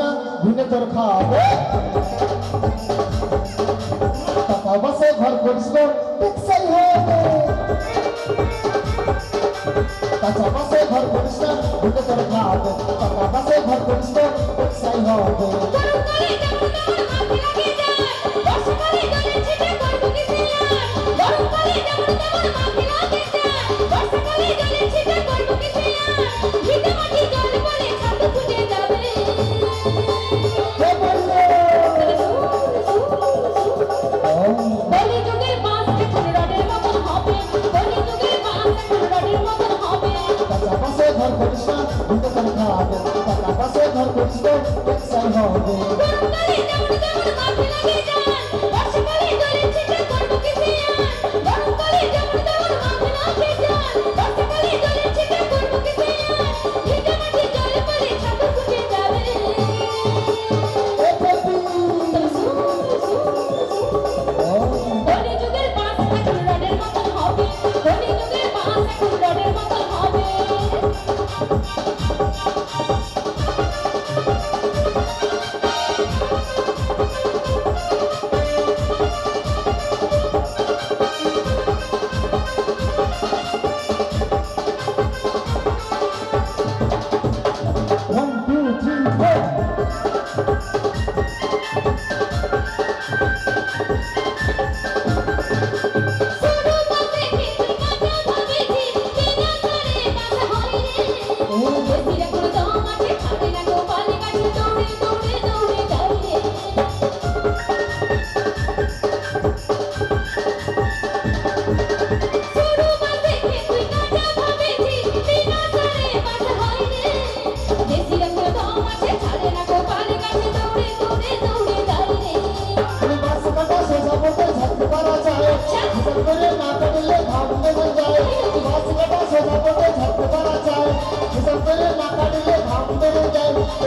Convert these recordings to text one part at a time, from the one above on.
না ঘুনে তোর খাব টাকা বাসে ঘর করিস না পিক্সেল হবে। ঘর করিস না ঘর করিস না হবে। 그렇잖아.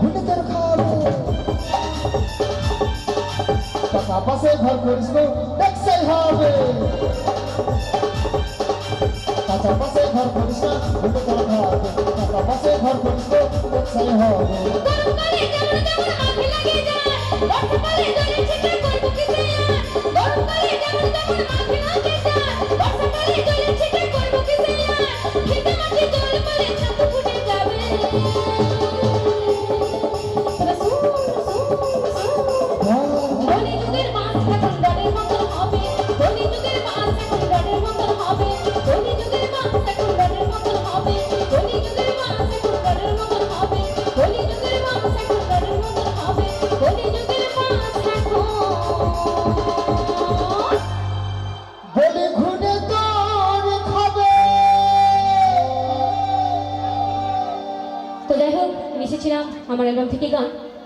হুন্ডিতের খাব। টাকা পাশে ঘর করিস তো দেখতে হবে। টাকা পাশে ঘর করিস না হুন্ডিতের পাশে ঘর করিস তো দেখতে হবে। গরম কালে যেমন তেমন আগে লাগে যায় গরম কালে যেমন তেমন আগে লাগে আমার অ্যালবাম থেকে গান।